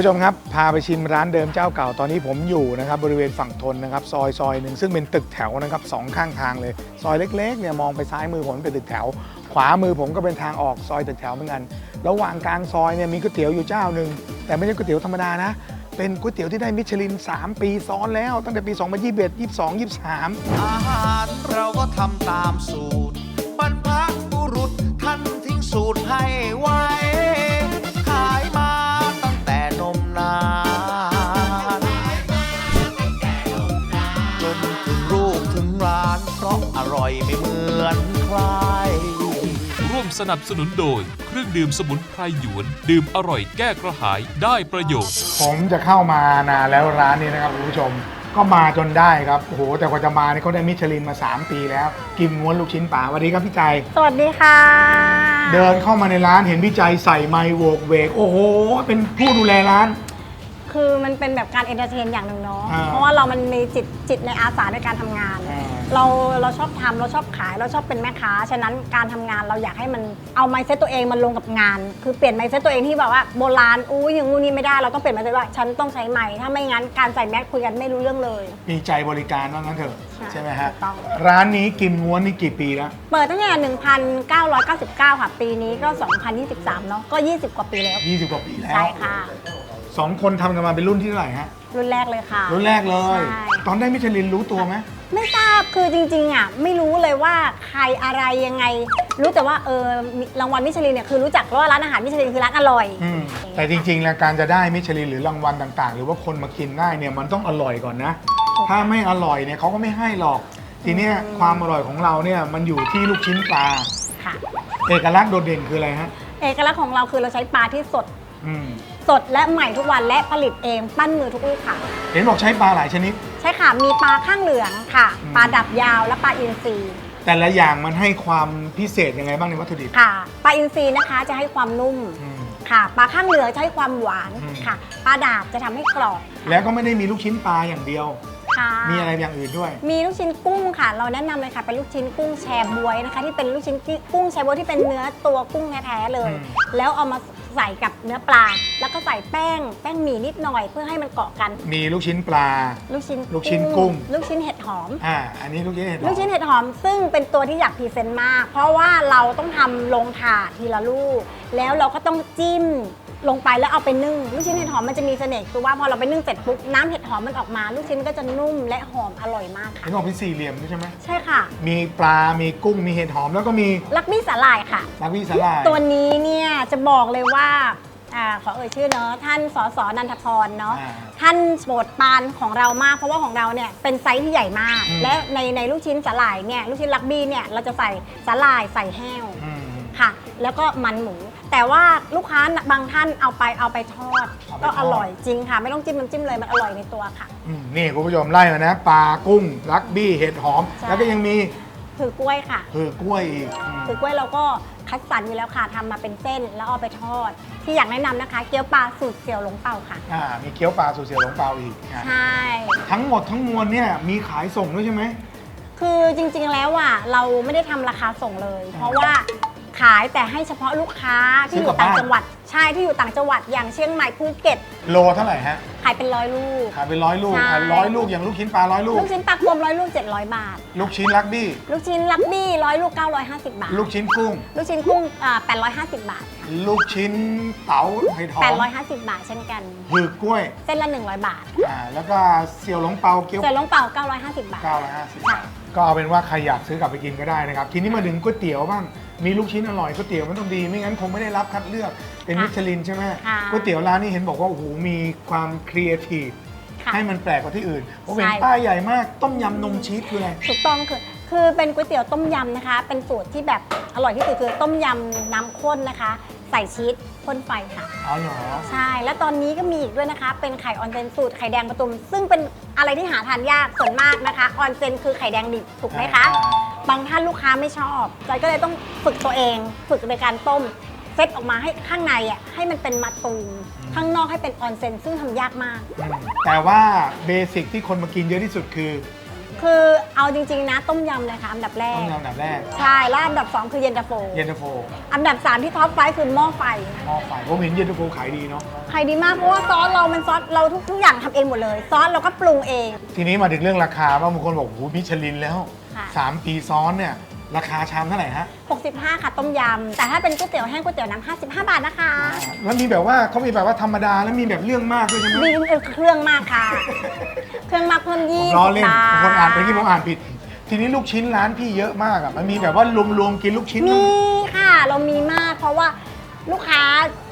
ผู้ชมครับ พาไปชิมร้านเดิมเจ้าเก่าตอนนี้ผมอยู่นะครับบริเวณฝั่งทนนะครับซอยซอยหนึ่งซึ่งเป็นตึกแถวนะครับสองข้างทางเลย ซอยเล็กๆเนี่ยมองไปซ้ายมือผมเป็นตึกแถว ขวามือผมก็เป็นทางออกซอยตึกแถวเหมือนกันระหว่างกลางซอยเนี่ยมีก๋วยเตี๋ยวอยู่เจ้าหนึ่งแต่ไม่ใช่ก๋วยเตี๋ยวธรรมดานะเป็นก๋วยเตี๋ยวที่ได้มิชลิน 3 ปีซ้อนแล้ว ตั้งแต่ปี 2021 22 23 อาหารเราก็ทำตามสูตรบรรพบุรุษท่านทิ้งสูตรให้ไว้ สนับสนุนโดย เครื่องดื่มสมุนไพรหยวน ดื่มอร่อยแก้กระหายได้ประโยชน์ ผมจะเข้ามานานแล้วร้านนี้นะครับคุณผู้ชมก็มาจนได้ครับโอ้โหแต่กว่าจะมาเนี่ยเขาได้มิชลินมา 3 ปีแล้ว กิมง้วนลูกชิ้นป่าสวัสดีครับพี่ใจ สวัสดีค่ะ เดินเข้ามาในร้านเห็นพี่ใจใส่ไมค์โวกเวก โอ้โห เป็นผู้ดูแลร้าน คือมันเป็นแบบการเอนเตอร์เทนอย่างหนึ่งเนาะอ่าเพราะว่าเรามันมีจิตจิตในอาสาในการทำงาน อ่า เราเราชอบทำเราชอบขายเราชอบเป็นแม่ค้า ฉะนั้นการทำงานเราอยากให้มันเอาไมเซ็ตตัวเองมันลงกับงาน คือเปลี่ยนไมเซ็ตตัวเองที่แบบว่าโบราณอู้ยอย่างงูนี้ไม่ได้เราต้องเปลี่ยนไมเซ็ตว่าฉันต้องใช้ไมค์ถ้าไม่งั้นการใส่แมสคุยกันไม่รู้เรื่องเลย มีใจบริการว่างั้นเถอะใช่ใช่ไหมฮะถูกต้อง ร้านนี้กิมง้วนนี่กี่ปีแล้วเปิดตั้งแต่1999 ค่ะ ปีนี้ก็ 2023 เนาะก็ 20 กว่าปีแล้ว 20 กว่าปีแล้วใช่ค่ะ สองคนทำกันมาเป็นรุ่นที่เท่าไหร่ฮะรุ่นแรกเลยค่ะ รุ่นแรกเลย ใช่ ตอนได้มิชลินรู้ตัวไหมไม่ทรา บคือจริงๆอะไม่รู้เลยว่าใครอะไรยังไง รู้แต่ว่าเออมีรางวัลมิชลินเนี่ยคือรู้จักว่าร้านอาหารมิชลินคือร้านอร่อย อืมแต่จริงๆแล้วการจะได้มิชลินหรือรางวัลต่างๆ หรือว่าคนมากินได้เนี่ยมันต้องอร่อยก่อนนะ ถ้าไม่อร่อยเนี่ยเขาก็ไม่ให้หรอก ทีเนี้ยความอร่อยของเราเนี่ยมันอยู่ที่ลูกชิ้นปลา ค่ะ เอกลักษณ์โดดเด่นคืออะไรฮะ เอกลักษณ์ของเราคือเราใช้ปลาที่สดอืม สดและใหม่ทุกวันและผลิตเองปั้นมือทุกลูกค่ะ เห็นบอกใช้ปลาหลายชนิด ใช่ค่ะ มีปลาข้างเหลืองค่ะ อืม ปลาดับยาวและปลาอินทรีแต่ละอย่างมันให้ความพิเศษยังไงบ้างในวัตถุดิบค่ะ ปลาอินทรีนะคะจะให้ความนุ่มอืม ค่ะ ปลาข้างเหลืองจะให้ความหวานอืม ค่ะ ปลาดาบจะทำให้กรอบแล้วก็ไม่ได้มีลูกชิ้นปลาอย่างเดียว ค่ะ มีอะไรอย่างอื่นด้วย มีลูกชิ้นกุ้งค่ะ เราแนะนำเลยค่ะเป็นลูกชิ้นกุ้งแชบวยนะคะ ที่เป็นลูกชิ้นกุ้งแชบวยที่เป็นเนื้อตัวกุ้งแท้ๆเลย อืม แล้วเอามา ใส่กับเนื้อปลา แล้วก็ใส่แป้งแป้งหมี่นิดหน่อยเพื่อให้มันเกาะกัน มีลูกชิ้นปลา ลูกชิ้นลูกชิ้นกุ้ง ลูกชิ้นเห็ดหอม อ่า อันนี้ลูกชิ้นเห็ดหอม ลูกชิ้นเห็ดหอมซึ่งเป็นตัวที่อยากพรีเซนต์มาก เพราะว่าเราต้องทำลงถาดทีละลูก แล้วเราก็ต้องจิ้ม ลงไปแล้วเอาไปนึ่ง ลูกชิ้นเห็ดหอมมันจะมีเสน่ห์คือว่าพอเราไปนึ่งเสร็จปุ๊บน้ำเห็ดหอมมันออกมา ลูกชิ้นก็จะนุ่มและหอมอร่อยมากค่ะ เห็นบอกเป็นสี่เหลี่ยมด้วยใช่ไหมใช่ค่ะมีปลา มีกุ้ง มีเห็ดหอมแล้วก็มีลักบี้สาหร่ายค่ะลาวิสลายตัวนี้เนี่ยจะบอกเลยว่าอาขอเอ่ยชื่อเนอะท่านสสนันทพรเนาะ อ่า ท่านโปรดปรานของเรามาก เพราะว่าของเราเนี่ยเป็นไซส์ที่ใหญ่มาก อืม และในในลูกชิ้นสาหร่ายเนี่ยลูกชิ้นลักบี้เนี่ยเราจะใส่สาหร่ายใส่แห้วอืม ค่ะ แล้วก็มันหมู แต่ว่าลูกค้าบางท่านเอาไปเอาไปทอด เอาไปก็ทอดอร่อยจริงค่ะ ไม่ต้องจิ้มน้ำจิ้มเลยมันอร่อยในตัวค่ะ อืมนี่คุณผู้ชมไล่มานะปลากุ้งลักบี้เห็ดหอม ใช่ แล้วก็ยังมีถือกล้วยค่ะ เผือกกล้วยอีกอืมถือกล้วยเราก็คัดสรรอยู่แล้วค่ะทำมาเป็นเส้นแล้วเอาไปทอด ที่อยากแนะนำนะคะ เกี๊ยวปลาสูตรเสี่ยวหลงเป่าค่ะ อ่ามีเกี๊ยวปลาสูตรเสี่ยวหลงเปาอีกอะใช่ ทั้งหมดทั้งมวลเนี่ยมีขายส่งด้วยใช่ไหม คือจริงๆแล้วอะเราไม่ได้ทำราคาส่งเลย เพราะว่า ขายแต่ให้เฉพาะลูกค้าที่อยู่ต่างจังหวัดใช่ที่อยู่ต่างจังหวัดอย่างเชียงใหม่ภูเก็ตโลเท่าไหร่ฮะขายเป็นร้อยลูก ขายเป็นร้อยลูกใช่ ขายร้อยลูกอย่างลูกชิ้นปลาร้อยลูก ลูกชิ้นปลากรวมร้อยลูก 700 บาท ลูกชิ้นลักบี้ลูกชิ้นลักบี้ร้อยลูก 950 บาท ลูกชิ้นกุ้ง ลูกชิ้นกุ้งอ่า850 บาท ลูกชิ้นเต๋าเห็ดหอม850 บาทเช่นกันเผือกกล้วยเส้นละ 100 บาทอ่าแล้วก็เสี่ยวหลงเปาเกี๊ยว เส่วนลงเป่า 950 บาท 950ค่ะก็เอาเป็นว่าใครอยากซื้อกลับไปกินก็ได้นะครับ ทีนี้มาถึงก๋วยเตี๋ยวบ้าง มีลูกชิ้นอร่อยก๋วยเตี๋ยวมันต้องดี ไม่งั้นคงไม่ได้รับคัดเลือกเป็นค่ะมิชลินใช่ไหมค่ะก๋วยเตี๋ยวร้านนี้เห็นบอกว่าโอ้โหมีความครีเอทีฟค่ะให้มันแปลกกว่าที่อื่นผมเห็นใช่ ป้ายใหญ่มากต้มยำนมชีสคืออะไร ถูกต้องคือคือเป็นก๋วยเตี๋ยวต้มยำนะคะ เป็นสูตรที่แบบอร่อยที่สุดคือต้มยำน้ำข้นนะคะ ใส่ชีสพ่นไฟค่ะ อ๋อเหรอใช่ แล้วตอนนี้ก็มีอีกด้วยนะคะ เป็นไข่ออนเซนสูตรไข่แดงประตุม ซึ่งเป็นอะไรที่หาทานยากส่วนมากนะคะ ออนเซนคือไข่แดงดิบถูกไหมคะ บางท่านลูกค้าไม่ชอบจอยก็เลยต้องฝึกตัวเอง ฝึกในการต้ม เซตออกมาให้ข้างในอะให้มันเป็นมาตูมข้างนอกให้เป็นออนเซนซึ่งทำยากมากอืมแต่ว่าเบสิกที่คนมากินเยอะที่สุดคือคือเอาจริง ๆ นะ ต้มยำเลยค่ะอันดับแรต้กมยำอันดับแรก ใช่แล้วอันดับ 2 คือเย็นตาโฟ เย็นตาโฟอันดับ 3 ที่ท็อปไฟว์คือหม้อไฟหม้อไฟผมเห็นเย็นตาโฟขายดีเนาะขายดีมากเพราะว่าซอสเรามันซอสเราทุกทุกอย่างทำเองหมดเลย ซอสเราก็ปรุงเอง ทีนี้มาถึงเรื่องราคาว่าบางคนบอกโอ้โหมิชลินแล้ว ค่ะ3ปีซ้อนเนี่ยราคาชามเท่าไหร่ฮะ65 ค่ะต้มยำ แต่ถ้าเป็นก๋วยเตี๋ยวแห้งก๋วยเตี๋ยวน้ำ55 บาทนะคะ แล้วมีแบบว่าเขามีแบบว่าธรรมดาแล้วมีแบบเรื่องมากด้วยใช่ไหมมีเครื่องมากค่ะ เครื่องมากเพิ่มยี่ล้อสิบเล่นบาทคนอ่านไปที่ผมอ่านผิด ทีนี้ลูกชิ้นร้านพี่เยอะมากอะมันมีแบบว่ารวมๆกินลูกชิ้น มีค่ะ เรามีมากเพราะว่า ลูกค้า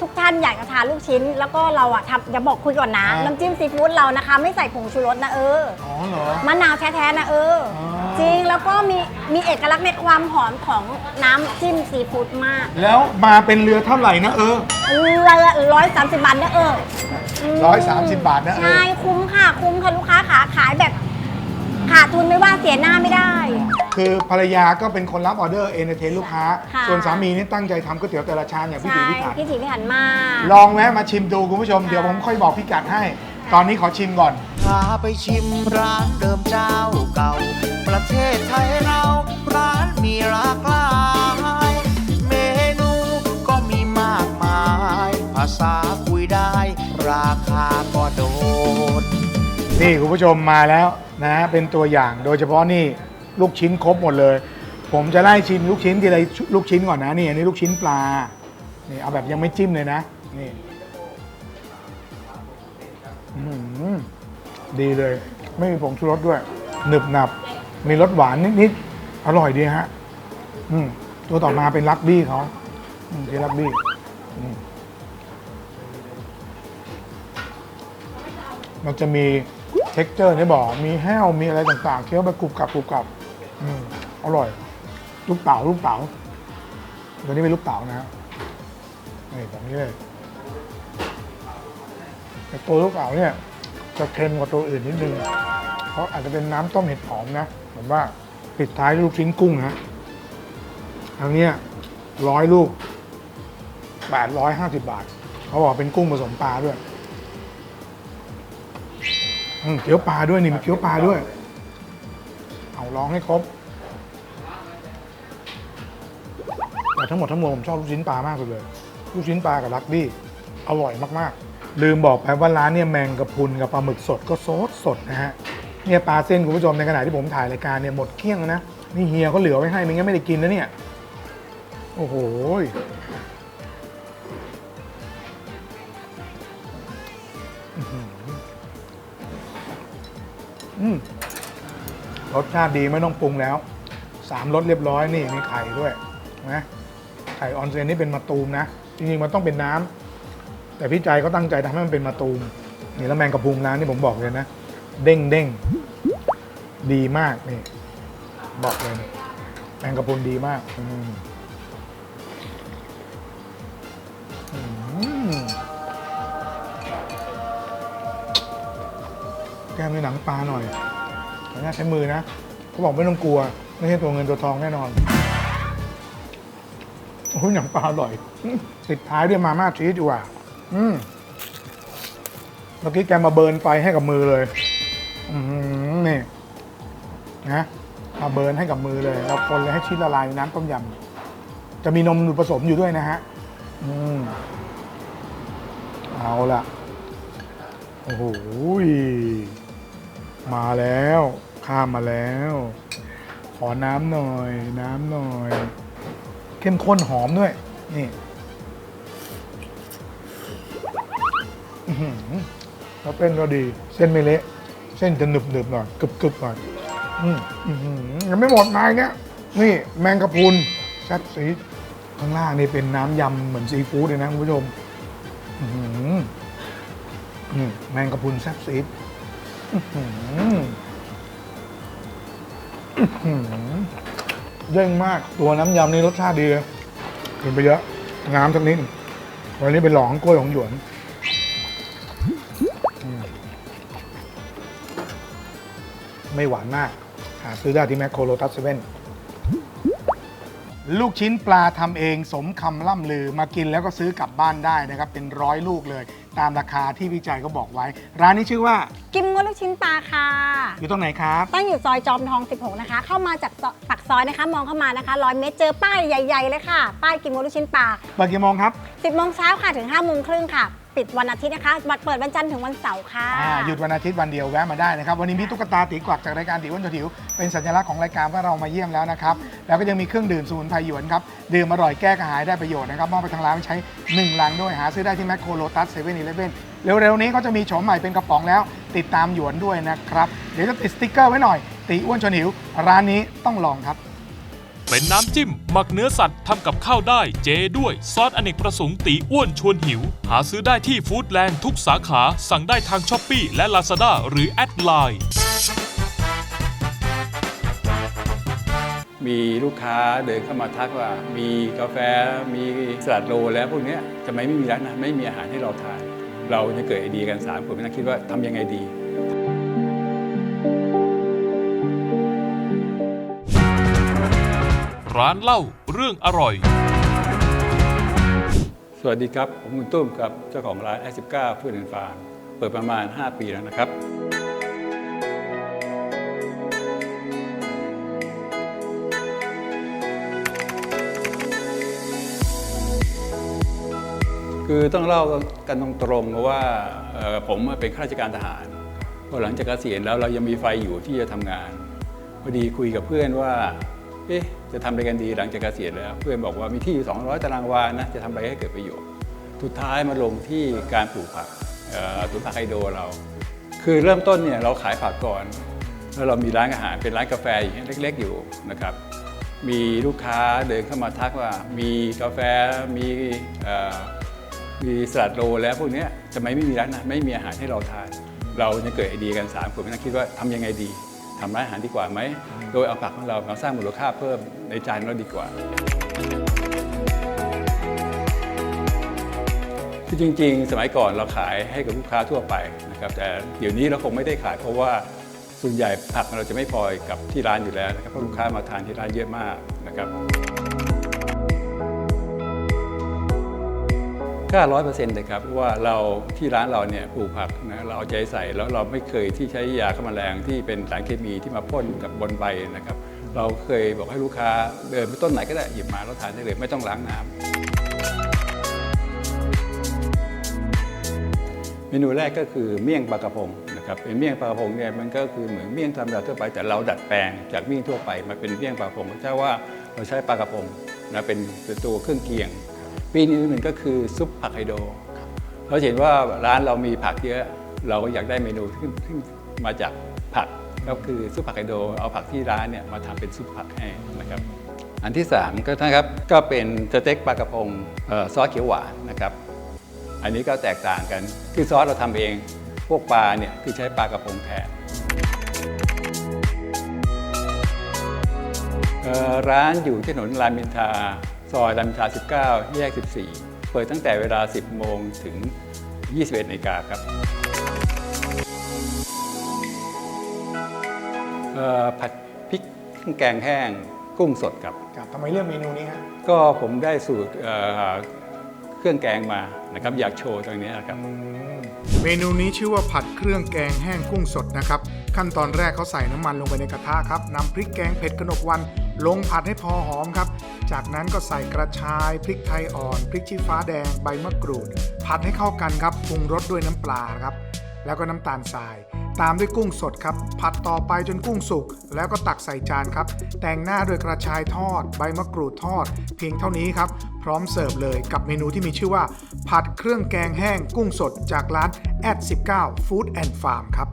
ทุกท่านอยากจะทานลูกชิ้น แล้วก็เราอะทำอย่าบอกคุยก่อนนะน้ำจิ้มซีฟู้ดเรานะคะ ไม่ใส่ผงชูรสนะเออ อ๋อเหรอ มะนาวแท้ๆนะเออออ จริงแล้วก็มีมีเอกลักษณ์ในความหอมของน้ำจิ้มซีฟู้ดมากแล้วมาเป็นเรือเท่าไหร่นะเออเรือร้อยสามสิบบาทนะเออมร้อยสามสิบบาทนะเออ ใช่คุ้มค่ะคุ้มค่ะลูกค้าขาขายแบบ ขาดทุนไม่ว่าเสียหน้าไม่ได้ คือภรรยาก็เป็นคนรับออเดอร์เอนเตอร์เทนลูกค้า ค่ะ ส่วนสามีนี่ตั้งใจทำก๋วยเตี๋ยวแต่ละชามอย่างพิใช่ถีพิถันพิถีพิถันมาก ลองแวะมาชิมดูคุณผู้ชม เดี๋ยวผมค่อยบอกพิกัดให้ ตอนนี้ขอชิมก่อน พาไปชิมร้านเดิมเจ้าเก่า ประเทศไทยเรา นี่คุณผู้ชมมาแล้วนะเป็นตัวอย่างโดยเฉพาะนี่ลูกชิ้นครบหมดเลย ผมจะไล่ชิมลูกชิ้นทีละลูกชิ้นก่อนนะนี่อันนี้ลูกชิ้นปลานี่เอาแบบยังไม่จิ้มเลยนะนี่ดีเลย ไม่มีผงชูรสด้วย หนึบหนับ มีรสหวานนิดๆอร่อยดีฮะตัวต่อมาเป็นลักบี้เขาอืมที่ลักบี้มันจะมี เท็กเจอร์ที่บอกมีแห้วมีอะไรต่างๆเคี้ยวไปกรุบกรับกรุบกรับอืมอร่อย ลูกเต๋าลูกเต๋าตัวนี้เป็นลูกเต๋านะฮะนี่แบบนี้เลยแต่ตัวลูกเต๋าเนี่ย จะเค็มกว่าตัวอื่นนิดนึงเพราะอาจจะเป็นน้ำต้มเห็ดหอมนะผมว่าปิดท้ายด้วยลูกชิ้นกุ้งนะอันนี้ร้อยลูกแปดร้อยห้าสิบบาท เขาบอกเป็นกุ้งผสมปลาด้วย อืมเกี๊ยวปลาด้วยนี่มีเกี๊ยวปลาด้วย เอาลองให้ครบ แต่ทั้งหมดทั้งมวลผมชอบลูกชิ้นปลามากสุดเลย ลูกชิ้นปลากับลักบี้อร่อยมากๆ ลืมบอกไปว่าร้านเนี่ยแมงกะพรุนกับปลาหมึกสดก็สดสดนะฮะ เนี่ยปลาเส้นคุณผู้ชมในขณะที่ผมถ่ายรายการเนี่ยหมดเกลี้ยงแล้วนะ นี่เฮียเขาเหลือไว้ให้ไม่งั้นไม่ได้กินนะเนี่ย โอ้โห รสชาติดีไม่ต้องปรุงแล้วสามรสเรียบร้อยนี่มีไข่ด้วยนะไข่ออนเซนนี่เป็นมาตูมนะจริงๆมันต้องเป็นน้ำแต่พี่ใจก็ตั้งใจทำให้มันเป็นมาตูมนี่แล้วแมงกะพรุนร้านนี่ผมบอกเลยนะ เด้งเด้งดีมากนี่ บอกเลยแมงกะพรุนดีมากอืมแก้มด้วยหนังปลาหน่อย ขออนุญาตใช้มือนะเขาบอกไม่ต้องกลัว ไม่ใช่ตัวเงินตัวทองแน่นอนโอ้ยหนังปลาอร่อยติดท้ายด้วยมาม่าชีสดีกว่าอืมเมื่อกี้แกมาเบิร์นไฟให้กับมือเลย อืมนี่นะมาเบิร์นให้กับมือเลยเราคนเลยให้ชีสละลายในน้ำต้มยำจะมีนมผสมอยู่ด้วยนะฮะ อืมเอาละโอ้โห มาแล้ว ข้ามมาแล้ว ขอน้ำหน่อย น้ำหน่อย เข้มข้นหอมด้วย นี่แล้วเส้นก็ดี เส้นไม่เละ เส้นจะหนึบหนึบหน่อยกรึบกรึบหน่อยอืมอื้อหือยังไม่หมดนายเนี่ยนี่แมงกะพรุนแซ่บซีข้างล่างนี่เป็นน้ำยำเหมือนซีฟู้ดเลยนะคุณผู้ชมอื้อหืออืมแมงกะพรุนแซ่บซีด เด้งมาก ตัวน้ำยำนี่รสชาติดีเลยกินไปเยอะ น้ำสักนิด วันนี้เป็นหลองกล้วยของหยวนไม่หวานมาก หาซื้อได้ที่แมคโครโลตัสเซเว่น ลูกชิ้นปลาทำเองสมคำล่ำลือมากินแล้วก็ซื้อกลับบ้านได้นะครับ เป็นร้อยลูกเลย ตามราคาที่พี่ใจก็บอกไว้ ร้านนี้ชื่อว่ากิมงวลูกชิ้นปลาค่ะ อยู่ตรงไหนครับ ตั้งอยู่ซอยจอมทอง 16 นะคะ เข้ามาจากซอยปากซอยนะคะ มองเข้ามานะคะร้อยเมตรเจอป้ายใหญ่ ๆ เลยค่ะ ป้ายกิมงวลูกชิ้นปลา เปิดกี่โมงครับ 10โมงเช้าค่ะถึง5โมงครึ่งค่ะ ปิดวันอาทิตย์นะคะบัตรเปิดวันจันทร์ถึงวันเสาร์ค่ะ อ่าหยุดวันอาทิตย์วันเดียวแวะมาได้นะครับ วันนี้มีตุ๊กตาตีกวักจากรายการตีอ้วนตัวถิว เป็นสัญลักษณ์ของรายการว่าเรามาเยี่ยมแล้วนะครับ แล้วก็ยังมีเครื่องดื่มสมุนไพรหยวนครับ ดื่มอร่อยแก้กระหายได้ประโยชน์นะครับ มอบไปทางร้านใช้ 1 ลังด้วยหาซื้อได้ที่แมคโครโลตัสเซเว่นอีเลฟเว่นเร็วๆนี้เขาจะมีโฉมใหม่เป็นกระป๋องแล้ว ติดตามหยวนด้วยนะครับ เดี๋ยวจะติดสติ๊กเกอร์ไว้หน่อยตีอ้วนชวนหิว ร้านนี้ต้องลองครับ เป็นน้ำจิ้ม หมักเนื้อสัตว์ทำกับข้าวได้เจด้วย ซอสอเนกประสงค์ตีอ้วนชวนหิว หาซื้อได้ที่ฟู้ดแลนด์ทุกสาขา สั่งได้ทางช้อปปีและ Lazada หรือแอดไลน์มีลูกค้าเดินเข้ามาทักว่า มีกาแฟมีสลัดโลแล้วพวกเนี้ยจะไมไม่มีร้านนะไม่มีอาหารให้เราทาน เราจะเกิดไอเดียกัน3คนนั่งคิดว่าทำยังไงดี ร้านเล่าเรื่องอร่อย สวัสดีครับ ผมคุณตุ้มครับ เจ้าของร้าน S19 ฟู้ดแอนด์ฟาร์มเปิดประมาณ 5 ปีแล้วนะครับ คือต้องเล่ากันตรงๆว่าผมเป็นข้าราชการทหารพอหลังจากเกษียณแล้วเรายังมีไฟอยู่ที่จะทำงานพอดีคุยกับเพื่อนว่า เอ๊ะ จะทำอะไรกันดีหลังจากเกษียณแล้ว เพื่อนบอกว่ามีที่อยู่ 200 ตารางวานะจะทำอะไรให้เกิดประโยชน์สุดท้ายมาลงที่การปลูกผักสวนผักไฮโดรเรา คือเริ่มต้นเนี่ยเราขายผักก่อน แล้วเรามีร้านอาหารเป็นร้านกาแฟอย่างเล็ก ๆ อยู่นะครับ มีลูกค้าเดินเข้ามาทักว่ามีกาแฟมีมีสลัดโลแล้วพวกเนี้ยจะไม่ไม่มีร้านนะไม่มีอาหารให้เราทาน เราจะเกิดไอเดียกัน3คนนั่งคิดว่าทำยังไงดีทำร้านอาหารดีกว่าไหม โดยเอาผักของเรามาสร้างมูลค่าเพิ่มในจานเราดีกว่าคือจริง ๆ สมัยก่อนเราขายให้กับลูกค้าทั่วไปนะครับแต่เดี๋ยวนี้เราคงไม่ได้ขายเพราะว่าส่วนใหญ่ผักเราจะไม่พอกับที่ร้านอยู่แล้วนะครับเพราะลูกค้ามาทานที่ร้านเยอะมากนะครับ ก็ร้อยเปอร์เซ็นต์เลยครับว่าเราที่ร้านเราเนี่ยปลูกผักนะเราเอาใจใส่แล้วเราไม่เคยที่ใช้ยาฆ่าแมลงที่เป็นสารเคมีที่มาพ่นกับบนใบนะครับ เราเคยบอกให้ลูกค้าเดินไปต้นไหนก็ได้หยิบมาแล้วทานได้เลยไม่ต้องล้างน้ำเมนูแรกก็คือเมี่ยงปลากระพงนะครับเป็นเมี่ยงปลากระพงเนี่ยมันก็คือเหมือนเมี่ยงธรรมดาทั่วไปแต่เราดัดแปลงจากเมี่ยงทั่วไปมาเป็นเมี่ยงปลากระพงเพราะว่าเราใช้ปลากระพงนะเป็นตัวเครื่องเคียง ปีนี้หนึ่งก็คือซุปผักไฮโดรเราเห็นว่าร้านเรามีผักเยอะเราก็อยากได้เมนูที่ที่มาจากผักก็คือซุปผักไฮโดรเอาผักที่ร้านเนี่ยมาทำเป็นซุปผักให้นะครับอันที่3ก็นะครับก็เป็นสเต็กปลากระพงเอ่อซอสเขียวหวานนะครับ อันนี้ก็แตกต่างกันคือซอสเราทำเอง พวกปลาเนี่ยคือใช้ปลากระพงแทนเอ่อร้านอยู่ที่ถนนรามอินทรา ซอยรามอินทรา19 แยก 14 เปิดตั้งแต่เวลา 10 โมงถึง 21นาฬิกาครับเอ่อผัดพริกแกงแห้งกุ้งสดครับครับทำไมเลือกเมนูนี้ฮะก็ผมได้สูตรเอ่อเครื่องแกงมานะครับอยากโชว์ตรงนี้นะครับ เมนูนี้ชื่อว่าผัดเครื่องแกงแห้งกุ้งสดนะครับ ขั้นตอนแรกเขาใส่น้ำมันลงไปในกระทะครับนำพริกแกงเผ็ดกนกวัน ลงผัดให้พอหอมครับ จากนั้นก็ใส่กระชายพริกไทยอ่อนพริกชี้ฟ้าแดงใบมะกรูด ผัดให้เข้ากันครับปรุงรสด้วยน้ำปลาครับ แล้วก็น้ำตาลทราย ตามด้วยกุ้งสดครับ ผัดต่อไปจนกุ้งสุก แล้วก็ตักใส่จานครับ แต่งหน้าด้วยกระชายทอด ใบมะกรูดทอด เพียงเท่านี้ครับ พร้อมเสิร์ฟเลยกับเมนูที่มีชื่อว่า ผัดเครื่องแกงแห้งกุ้งสดจากร้านแอด19 Food and Farm ครับ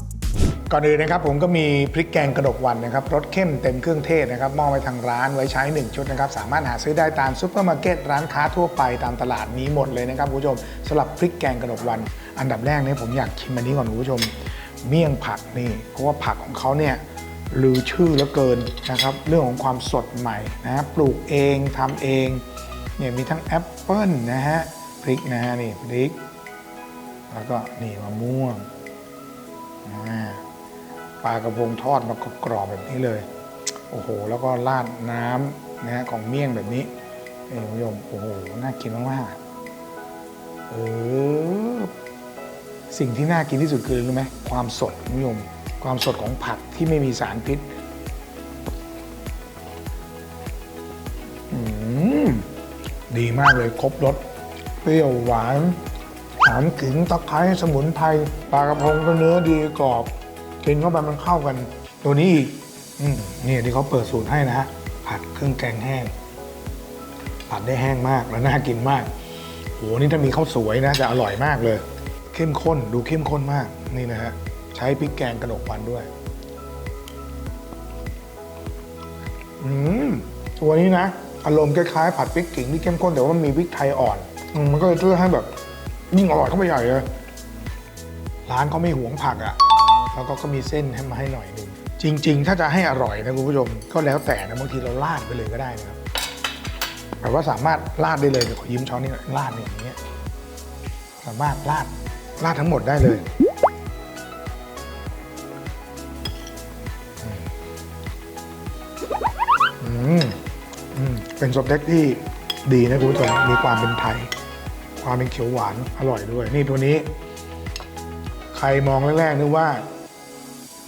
ก่อนอื่นนะครับผมก็มีพริกแกงกระดกวันนะครับรสเข้มเต็มเครื่องเทศนะครับมอบไปทางร้านไว้ใช้ 1 ชุดนะครับ สามารถหาซื้อได้ตามซุปเปอร์มาร์เก็ตร้านค้าทั่วไปตามตลาดนี้หมดเลยนะครับคุณผู้ชมสำหรับพริกแกงกระดกวัน อันดับแรกเนี่ยผมอยากชิมอันนี้ก่อนคุณผู้ชม เมี่ยงผักนี่เพราะว่าผักของเขาเนี่ยลือชื่อเหลือเกินนะครับ เรื่องของความสดใหม่นะฮะปลูกเองทำเองเนี่ยมีทั้งแอปเปิ้ลนะฮะพริกนะฮะนี่พริก แล้วก็นี่มะม่วงอ่าปลากระพงทอดมากรอบแบบนี้เลย โอ้โห แล้วก็ราดน้ำนะฮะของเมี่ยงแบบนี้นี่คุณผู้ชมโอ้โห น่ากินมากๆเออ สิ่งที่น่ากินที่สุดคือรู้ไหมความสดคุณผู้ชมความสดของผักที่ไม่มีสารพิษดีมากเลยครบรสเปรี้ยวหวานหอมขิงตะไคร้สมุนไพรปลากระพงก็เนื้อดีกรอบกินเข้าไปมันเข้ากัน ตัวนี้อีกนี่ที่เขาเปิดสูตรให้นะฮะผัดเครื่องแกงแห้ง ผัดได้แห้งมากแล้วน่ากินมากโหนี่ถ้ามีข้าวสวยนะจะอร่อยมากเลย เข้มข้นดูเข้มข้นมากนี่นะฮะใช้พริกแกงกระดกวันด้วยอืมตัวนี้นะ อารมณ์คล้ายๆผัดพริกขิงที่เข้มข้นแต่ว่ามันมีพริกไทยอ่อนอมมันก็เลยช่วยให้แบบยิ่งอร่อยเข้าไปใหญ่เลยร้านเขาไม่หวงผักอะ่ะแล้วก็ก็มีเส้นให้มาให้หน่อยนึงจริง ๆ ถ้าจะให้อร่อยนะคุณผู้ชมก็แล้วแต่นะบางทีเราราดไปเลยก็ได้นะครับแต่ว่าสามารถราดได้เลยเดี๋ยวขอยิ้มช้อนนี้หน่อยราดอย่างเงี้ยสามารถราด ราดทั้งหมดได้เลยอืมอืมเป็นสเต็กที่ดีนะคุณผู้ชมมีความเป็นไทย ความเป็นเขียวหวานอร่อยด้วย นี่ตัวนี้ ใครมองแรกๆนึกว่า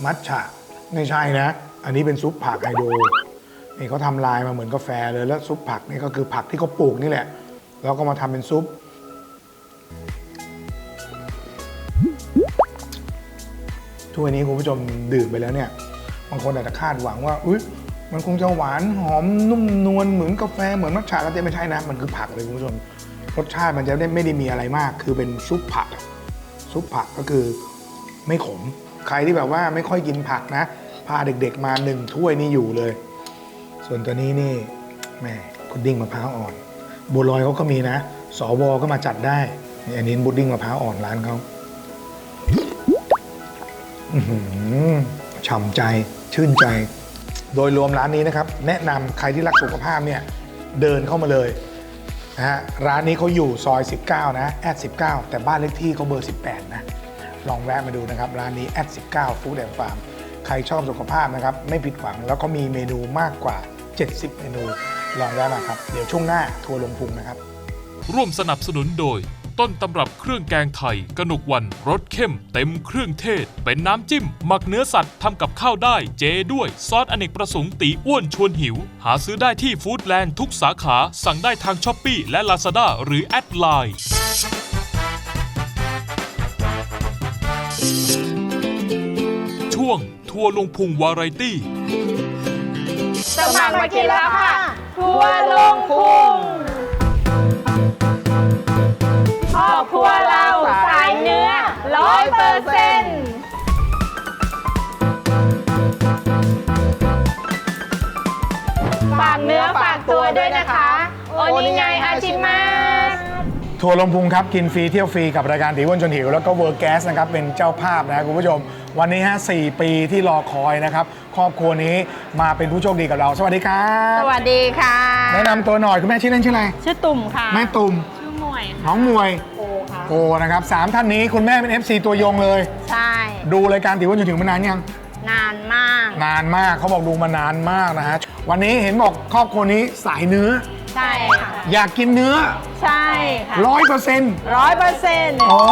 มัทฉะไม่ใช่นะ อันนี้เป็นซุปผักไฮโดรนี่เขาทำลายมาเหมือนกาแฟเลยแล้วซุปผักนี่ก็คือผักที่เขาปลูกนี่แหละ แล้วก็มาทำเป็นซุป ถ้วยนี้คุณผู้ชมดื่มไปแล้วเนี่ยบางคนอาจจะคาดหวังว่าอุ๊ยมันคงจะหวานหอมนุ่มนวลเหมือนกาแฟเหมือนมัทฉะแล้วจะไม่ใช่นะมันคือผักเลยคุณผู้ชมรสชาติมันจะไม่ได้มีอะไรมาก คือเป็นซุปผัก ซุปผักก็คือไม่ขม ใครที่แบบว่าไม่ค่อยกินผักนะ พาเด็กๆมาหนึ่งถ้วยนี่อยู่เลย ส่วนตัวนี้นี่แม่พุดดิ้งมะพร้าวอ่อนบัวลอยเขาก็มีนะ สวก็มาจัดได้นี่อันนี้พุดดิ้งมะพร้าวอ่อนร้านเขา ฉ่ำใจชื่นใจ โดยรวมร้านนี้นะครับ แนะนำใครที่รักสุขภาพเนี่ยเดินเข้ามาเลยนะฮะร้านนี้เขาอยู่ซอย 19 นะแอด19 แต่บ้านเลขที่เขาเบอร์ 18 นะ ลองแวะมาดูนะครับ ร้านนี้แอด19ฟู้ดแอนด์ฟาร์มใครชอบสุขภาพนะครับ ไม่ผิดหวังแล้วก็มีเมนูมากกว่า 70 เมนู ลองแวะมาครับ เดี๋ยวช่วงหน้าทัวร์ลงพุงนะครับ ร่วมสนับสนุนโดย ต้นตำรับเครื่องแกงไทย กนกวันรสเข้ม เต็มเครื่องเทศ เป็นน้ำจิ้ม หมักเนื้อสัตว์ทำกับข้าวได้ เจด้วยซอสอเนกประสงค์ตีอ้วนชวนหิว หาซื้อได้ที่ฟู้ดแลนด์ทุกสาขาสั่งได้ทางช้อปปีและลาซาด้าหรือแอดไลน์ช่วงทัวร์ลงพุงวาไรตี้ สมัครมากินแล้วค่ะ ทัวร์ลงพุง อบครัวเราสายเนื้อร้อยเปอร์เซ็นต์ฝากเนื้อฝากตัวด้วยนะคะ โอนิไงฮาชิมาสทัวร์ลงพุงครับ กินฟรีเที่ยวฟรีกับรายการตีอ้วนจนหิว แล้วก็เวิร์กแกสนะครับ เป็นเจ้าภาพนะคุณผู้ชม วันนี้ฮะ4ปีที่รอคอยนะครับ ครอบครัวนี้มาเป็นผู้โชคดีกับเรา สวัสดีครับสวัสดีค่ะ แนะนำตัวหน่อย คุณแม่ชื่อเล่นชื่ออะไร ชื่อตุ่มค่ะ แม่ตุ่มชื่อหมวย น้องมวยโอ ค่ะ โอนะครับสามท่านนี้คุณแม่เป็น FC ตัวยงเลย ใช่ ดูรายการตีอ้วนจนถึงมานานยัง นานมาก นานมากเขาบอกดูมานานมากนะฮะ วันนี้เห็นบอกครอบครัวนี้สายเนื้อ ใช่ค่ะ อยากกินเนื้อใช่ค่ะร้อยเปอร์เซ็นต์ ร้อยเปอร์เซ็นต์ อ๋อ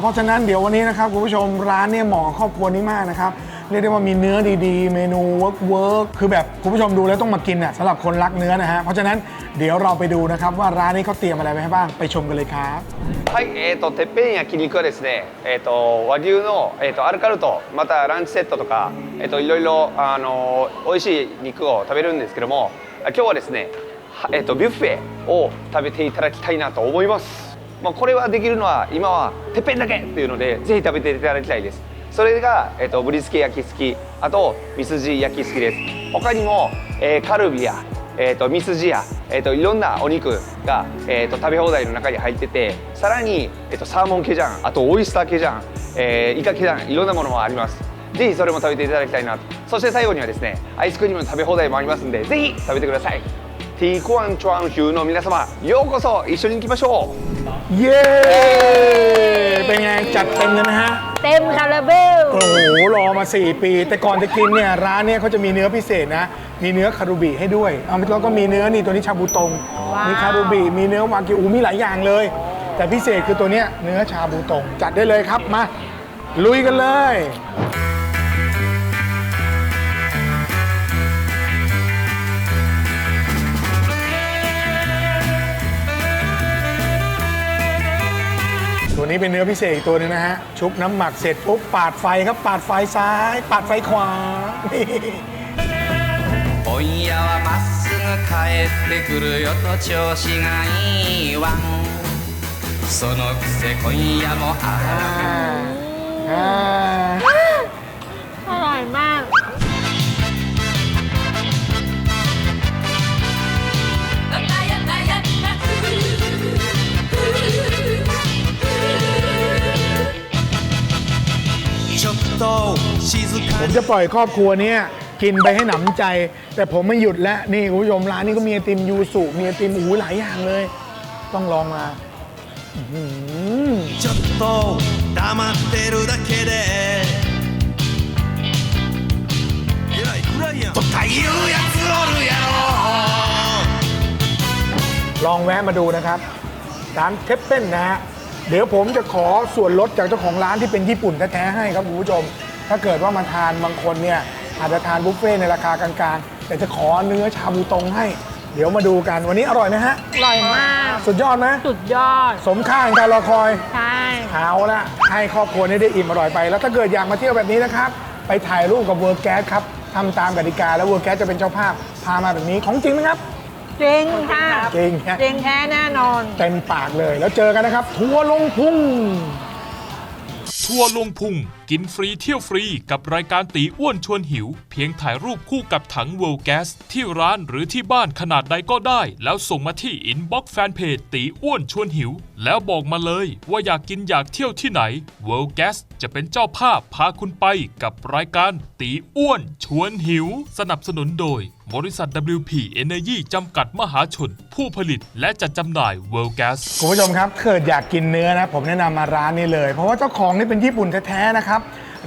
เพราะฉะนั้นเดี๋ยววันนี้นะครับคุณผู้ชมร้านเนี่ยเหมาะกับครอบครัวนี้มากนะครับ เรียกได้ว่ามีเนื้อดีๆ เมนูเวิร์กเวิร์กคือแบบคุณผู้ชมดูแล้วต้องมากินอ่ะสำหรับคนรักเนื้อนะฮะ เพราะฉะนั้นเดี๋ยวเราไปดูนะครับว่าร้านนี้เขาเตรียมอะไรไว้ให้บ้าง ไปชมกันเลยครับ はい、えー、とてっぺん焼肉はですね、えー、と和牛の、えー、とアルカルトまたランチセットとか、えー、といろいろあの美味しい肉を食べるんですけどもあ今日はですね、はえー、とビュッフェを食べていただきたいなと思います、まあ、これはできるのは今はてっぺんだけっていうのでぜひ食べていただきたいです それが、えっとブリスケ焼き付き。あとミスジ焼き付きです。他にも、えーカルビや、えっとミスジや、えっといろんなお肉が、えっと食べ放題の中に入っててさらに、えっとサーモンケジャンあとオイスターケジャン、えイカケジャンいろんなものもあります。ぜひそれも食べていただきたいなと。そして最後にはですねアイスクリームの食べ放題もありますんでぜひ食べてください。ティーコアンチュアンヒューの皆様ようこそ一緒に行きましょう เย้ เป็นไง จัดเต็มเลยนะฮะ เต็มคาราเบล โอ้โห รอมา 4 ปี แต่ก่อนจะกินเนี่ย ร้านเนี่ยเขาจะมีเนื้อพิเศษนะ มีเนื้อคารุบิให้ด้วยเอาแล้วก็มีเนื้อนี่ตัวนี้ชาบูตง ว้าว มีคารุบิ มีเนื้อวากิวมีหลายอย่างเลย แต่พิเศษคือตัวเนี้ยเนื้อชาบูตง จัดได้เลยครับ มา ลุยกันเลย วนี้เป็นเนื้อพิเศษอีกตัวหนึงนะฮะ ชุบน้ำหมักเสร็จปุ๊บปาดไฟครับ ปาดไฟซ้าย ปาดไฟขวา นี่ 今夜はまっすぐ帰ってくるよと調子がいいわんそのくせ今夜もあ อ่ จะปล่อยครอบครัวเนี้ยกินไปให้หนำใจ แต่ผมไม่หยุดแล้ว นี่คุณผู้ชมร้านนี้ก็มีไอติมยูสุมีไอติมอูหลายอย่างเลย ต้องลองมาอื้อหือ ちょっと黙ってるだけでえらい暗いやんとかいうやつおるやろ ลองแวะมาดูนะครับ ร้านเทปเป้นนะฮะ เดี๋ยวผมจะขอส่วนลดจากเจ้าของร้านที่เป็นญี่ปุ่นแท้ๆให้ครับคุณผู้ชม ถ้าเกิดว่ามาทานบางคนเนี่ยอาจจะทานบุฟเฟ่ต์ในราคากลางๆ แต่จะขอเนื้อชาบูตรงให้ เดี๋ยวมาดูกันวันนี้อร่อยไหมฮะ อร่อยมาก สุดยอดไหมสุดยอด สมค่าแห่งการรอคอยใช่ เอาละให้ครอบครัวนี้ได้อิ่มอร่อยไป แล้วถ้าเกิดอยากมาเที่ยวแบบนี้นะครับ ไปถ่ายรูปกับเวิร์กแก๊สครับทำตามกติกาแล้วเวิร์กแก๊สจะเป็นเจ้าภาพพามาแบบนี้ของจริงไหมครับ จริงค่ะจริงฮะ จริงแท้แน่นอน เต็มปากเลยแล้วเจอกันนะครับ ทัวร์ลงพุ่ง ทัวร์ลงพุงกินฟรีเที่ยวฟรีกับรายการตีอ้วนชวนหิว เพียงถ่ายรูปคู่กับถัง World Gas ที่ร้านหรือที่บ้านขนาดใดก็ได้ แล้วส่งมาที่อินบ็อกซ์แฟนเพจตีอ้วนชวนหิว แล้วบอกมาเลยว่าอยากกินอยากเที่ยวที่ไหน World Gas จะเป็นเจ้าภาพพาคุณไปกับรายการตีอ้วนชวนหิว สนับสนุนโดย บริษัท WP Energy จำกัดมหาชน ผู้ผลิตและจัดจำหน่าย World Gas คุณผู้ชมครับเกิดอยากกินเนื้อนะ ผมแนะนำมาร้านนี้เลย เพราะว่าเจ้าของนี่เป็นญี่ปุ่นแท้ๆนะคร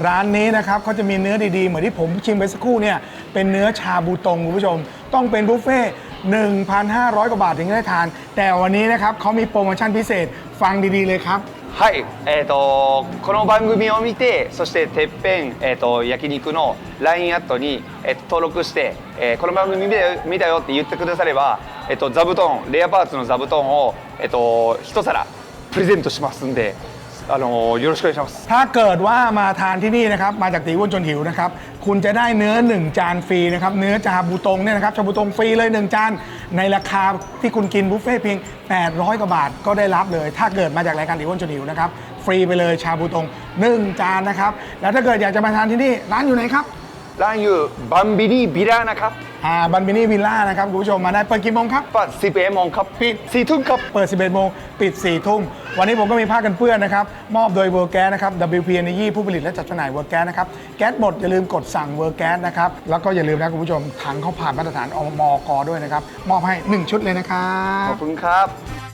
ร้านนี้นะครับเขาจะมีเนื้อดีๆ เหมือนที่ผมชิมไปสักครู่เนี่ยเป็นเนื้อชาบูตงคุณผู้ชม ต้องเป็นบุฟเฟ่ต์1,500 กว่าบาทถึงจะได้ทาน แต่วันนี้นะครับเขามีโปรโมชั่นพิเศษฟังดีๆเลยครับ はい、えー、とこの番組を見てそしててっぺん、えー、と焼肉の LINE アットに、えーと登録して、えーこの番組見たよ見たよって言ってくだされば、えー、と座布団レアパーツの座布団を、えー、と一皿プレゼントしますんで、 あのよろしくお願いします。ถ้าเกิดว่ามาทานที่นี่นะครับ มาจากตีวุ้นจนหิวนะครับ คุณจะได้เนื้อ 1 จานฟรีนะครับ เนื้อชาบูตงเนี่ยนะครับ ชาบูตงฟรีเลย 1 จาน ในราคาที่คุณกินบุฟเฟ่เพียง 800 กว่าบาทก็ได้รับเลย ถ้าเกิดมาจากรายการตีวุ้นจนหิวนะครับ ฟรีไปเลยชาบูตง 1 จานนะครับ แล้วถ้าเกิดอยากจะมาทานที่นี่ ร้านอยู่ไหนครับ ร้านอยู่บัมบินีบิรานะครับ อ่าบันบินี่วิลล่านะครับคุณผู้ชมมาได้เปิดกี่โมงครับ เปิด11โมงครับปิด4ทุ่มครับ เปิด 11โมงปิด 4 ทุ่ม วันนี้ผมก็มีผ้ากันเปื้อนนะครับ มอบโดยเวอร์แก๊สนะครับ WP Energy ผู้ผลิตและจัดจำหน่ายเวอร์แก๊สนะครับ แก๊สหมดอย่าลืมกดสั่งเวอร์แก๊สนะครับ แล้วก็อย่าลืมนะคุณผู้ชมถังเขาผ่านมาตรฐานอมกด้วยนะครับ มอบให้ 1 ชุดเลยนะครับ ขอบคุณครับ